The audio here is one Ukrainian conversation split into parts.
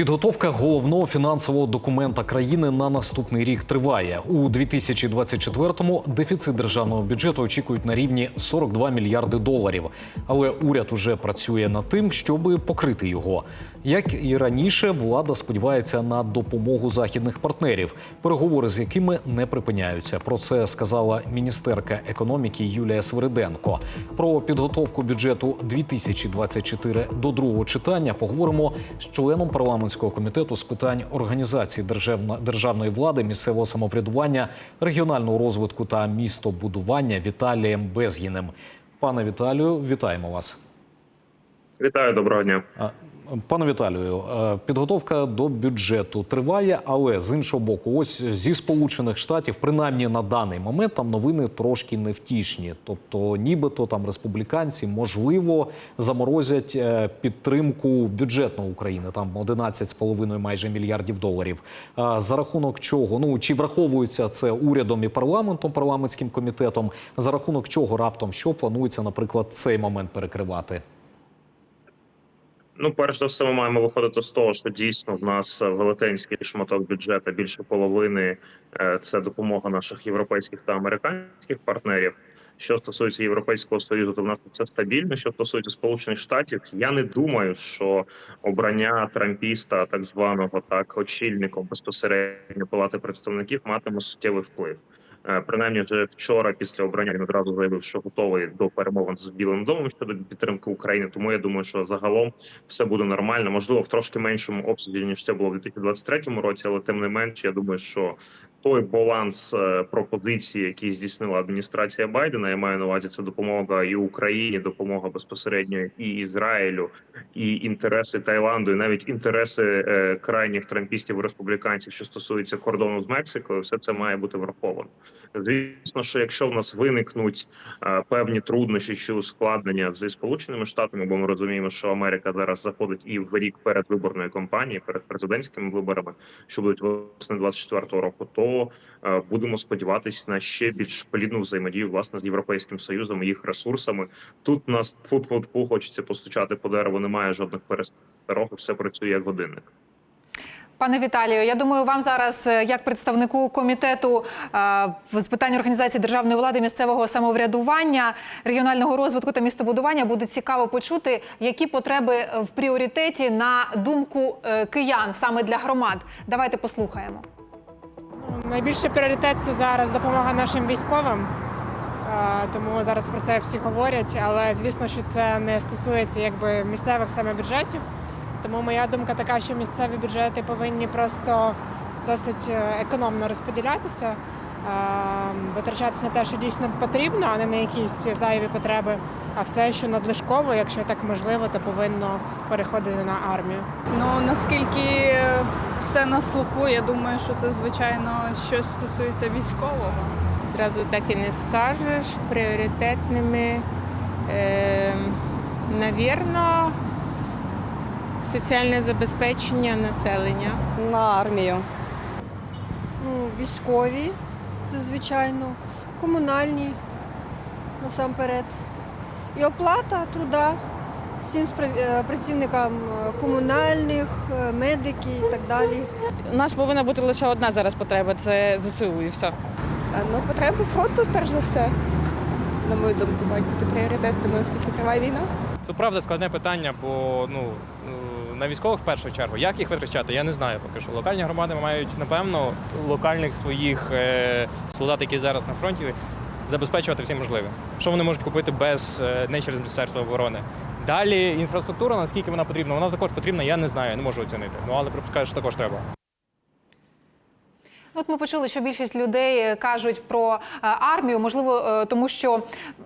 Підготовка головного фінансового документа країни на наступний рік триває. У 2024-му дефіцит державного бюджету очікують на рівні 42 мільярди доларів. Але уряд уже працює над тим, щоб покрити його. Як і раніше, влада сподівається на допомогу західних партнерів, переговори з якими не припиняються. Про це сказала міністерка економіки Юлія Свириденко. Про підготовку бюджету 2024 до другого читання поговоримо з членом парламентського комітету з питань організації державної влади, місцевого самоврядування, регіонального розвитку та містобудування Віталієм Безгіним. Пане Віталію, вітаємо вас. Вітаю, доброго дня. Пане Віталію, е, підготовка до бюджету триває, але з іншого боку, ось зі Сполучених Штатів, принаймні на даний момент, там новини трошки невтішні. Тобто, нібито там республіканці можливо заморозять е, підтримку бюджету України, там 11,5 майже мільярдів доларів. За рахунок чого? Ну чи враховується це урядом і парламентом, парламентським комітетом? За рахунок чого раптом що планується, наприклад, цей момент перекривати? Ну, перш за все, ми маємо виходити з того, що дійсно в нас велетенський шматок бюджету, більше половини е, це допомога наших європейських та американських партнерів. Що стосується Європейського союзу, то в нас це стабільно. Що стосується Сполучених Штатів, я не думаю, що обрання трампіста, так званого так очільником безпосередньо палати представників, матиме суттєвий вплив. Е, Принаймні, вже вчора, після обрання, він одразу заявив, що готовий до перемовин з Білим домом щодо підтримки України. Тому я думаю, що загалом все буде нормально. Можливо, в трошки меншому обсязі ніж це було в 2023 році, але тим не менш, я думаю, що той баланс е, пропозицій, який здійснила адміністрація Байдена, я маю на увазі це допомога і Україні, допомога безпосередньо і Ізраїлю, і інтереси Таїланду, і навіть інтереси е, крайніх трампістів і республіканців, що стосується кордону з Мексикою, все це має бути враховано. Звісно, що якщо в нас виникнуть е, певні труднощі чи ускладнення зі сполученими штатами, бо ми розуміємо, що Америка зараз заходить і в рік перед виборною кампанією, перед президентськими виборами, що будуть власне 24-го року, то е, будемо сподіватися на ще більш плідну взаємодію власне з європейським союзом і їх ресурсами. Тут нас фу фу хочеться постучати по дереву. Немає жодних пересторог, все працює як годинник. Пане Віталію, я думаю, вам зараз, е, як представнику комітету е, з питань організації державної влади, місцевого самоврядування, регіонального розвитку та містобудування, буде цікаво почути, які потреби в пріоритеті на думку киян саме для громад. Давайте послухаємо. Найбільший пріоритет це зараз допомога нашим військовим. Е, Тому зараз про це всі говорять, але звісно, що це не стосується якби місцевих саме бюджетів. Тому моя думка така, що місцеві бюджети повинні просто досить е, економно розподілятися, е, витрачатися на те, що дійсно потрібно, а не на якісь зайві потреби. А все, що надлишково, якщо так можливо, то повинно переходити на армію. Ну наскільки все на слуху, я думаю, що це звичайно щось стосується військового. Одразу так і не скажеш. Пріоритетними, е, навірно, соціальне забезпечення населення. на армію. Ну, військові, це звичайно, комунальні насамперед. І оплата труда всім е, працівникам е, комунальних, е, медики і так далі. У нас повинна бути лише одна зараз потреба це ЗСУ і все. Ну, потреби фронту, перш за все, на мою думку, мають бути пріоритетними, оскільки триває війна. Це правда складне питання, бо ну на військових в першу чергу. Як їх витрачати, я не знаю поки що. Локальні громади мають напевно локальних своїх е, солдат, які зараз на фронті, забезпечувати всім можливим. Що вони можуть купити без е, не через міністерство оборони. Далі інфраструктура, наскільки вона потрібна, вона також потрібна, я не знаю, не можу оцінити. Ну але припускаю, що також треба. От ми почули, що більшість людей е, кажуть про е, армію, можливо, е, тому що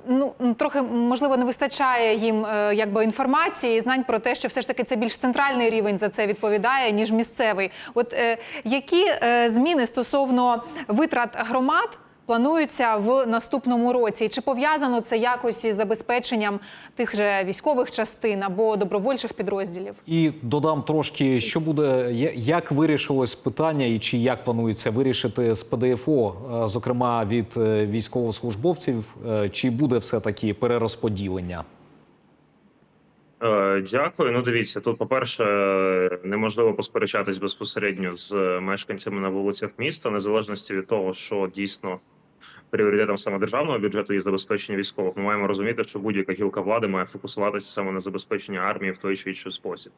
ну трохи можливо не вистачає їм якби інформації, знань про те, що все ж таки це більш центральний рівень за це відповідає ніж місцевий. От які зміни стосовно витрат громад? Плануються в наступному році, чи пов'язано це якось із забезпеченням тих же військових частин або добровольчих підрозділів? І додам трошки, що буде, як вирішилось питання, і чи як планується вирішити з ПДФО, е, зокрема від е, військовослужбовців, е, чи буде все таки перерозподілення? Дякую. Ну, дивіться, тут, по-перше, неможливо посперечатись безпосередньо з мешканцями на вулицях міста, незалежності від того, що дійсно пріоритетом саме державного бюджету є забезпечення військових. Ми маємо розуміти, що будь-яка гілка влади має фокусуватися саме на забезпеченні армії в той чи інший спосіб.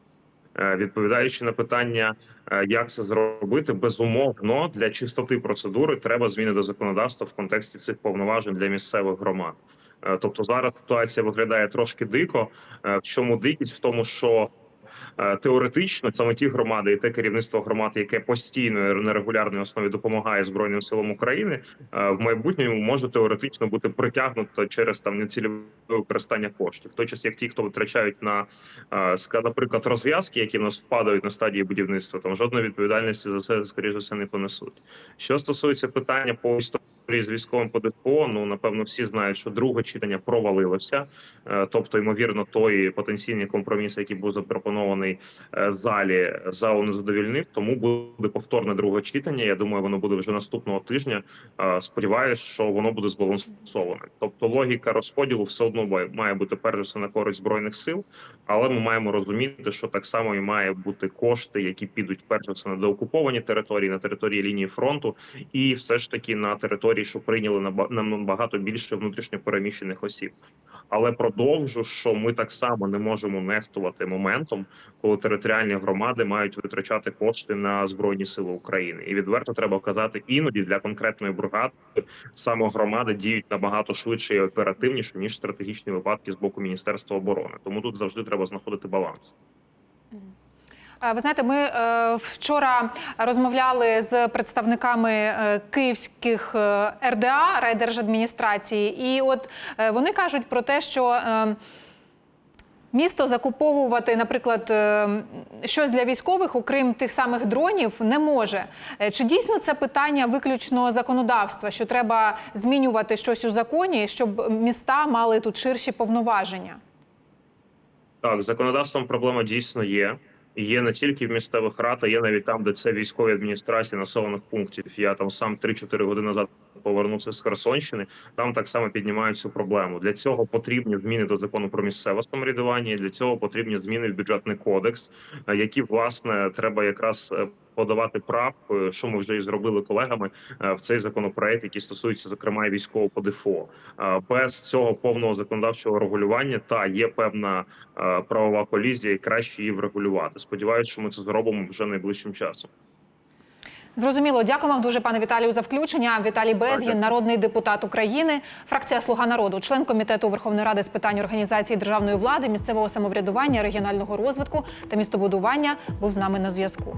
Е, Відповідаючи на питання, е, як це зробити, безумовно для чистоти процедури треба зміни до законодавства в контексті цих повноважень для місцевих громад. Е, Тобто зараз ситуація виглядає трошки дико. В чому дикість? В тому, що теоретично саме ті громади і те керівництво громад, яке постійно на регулярній основі допомагає збройним силам України, е, в майбутньому може теоретично бути притягнуто через там нецільове використання коштів. В той час як ті, хто витрачають на е, наприклад, розв'язки, які в нас впадають на стадії будівництва, там жодної відповідальності за це скоріш за все не понесуть. Що стосується питання по історії з військовим ПДФО, ну напевно всі знають, що друге читання провалилося. Е, Тобто, ймовірно, той потенційний компроміс, який був запропонований е, залі, залу не задовільнив. Тому буде повторне друге читання. Я думаю, воно буде вже наступного тижня. Е, Сподіваюсь, що воно буде збалансоване. Тобто, логіка розподілу все одно має бути перш за все на користь збройних сил, але ми маємо розуміти, що так само і має бути кошти, які підуть перш за все на деокуповані території, на території лінії фронту, і все ж таки на території, що прийняли наба- набагато більше внутрішньо переміщених осіб. Але продовжу, що ми так само не можемо нехтувати моментом, коли територіальні громади мають витрачати кошти на збройні сили України. І відверто треба казати, іноді для конкретної бригади саме громади діють набагато швидше і оперативніше ніж стратегічні випадки з боку Міністерства оборони. Тому тут завжди треба знаходити баланс. Ви знаєте, ми е, вчора розмовляли з представниками е, київських е, РДА райдержадміністрації, і от вони кажуть про те, що місто закуповувати, наприклад, щось для військових, окрім тих самих дронів, не може. Чи дійсно це питання виключно законодавства, що треба змінювати щось у законі, щоб міста мали тут ширші повноваження? Так, законодавством проблема дійсно є. Є не тільки в місцевих рад, а є навіть там, де це військові адміністрації населених пунктів. Я там сам 3-4 години назад повернувся з Херсонщини. Там так само піднімають цю проблему. Для цього потрібні зміни до закону про місцеве самоврядування. Для цього потрібні зміни в бюджетний кодекс, е, які власне треба якраз е, подавати правку, що ми вже і зробили колегами е, в цей законопроект, який стосується зокрема і військового ПДФО. Е, Без цього повного законодавчого регулювання та є певна е, правова колізія, і краще її врегулювати. Сподіваюся, що ми це зробимо вже найближчим часом. Зрозуміло, дякую вам дуже, пане Віталію, за включення. Віталій Безгін, народний депутат України, фракція Слуга народу, член комітету Верховної Ради з питань організації державної влади, місцевого самоврядування, регіонального розвитку та містобудування, був з нами на зв'язку.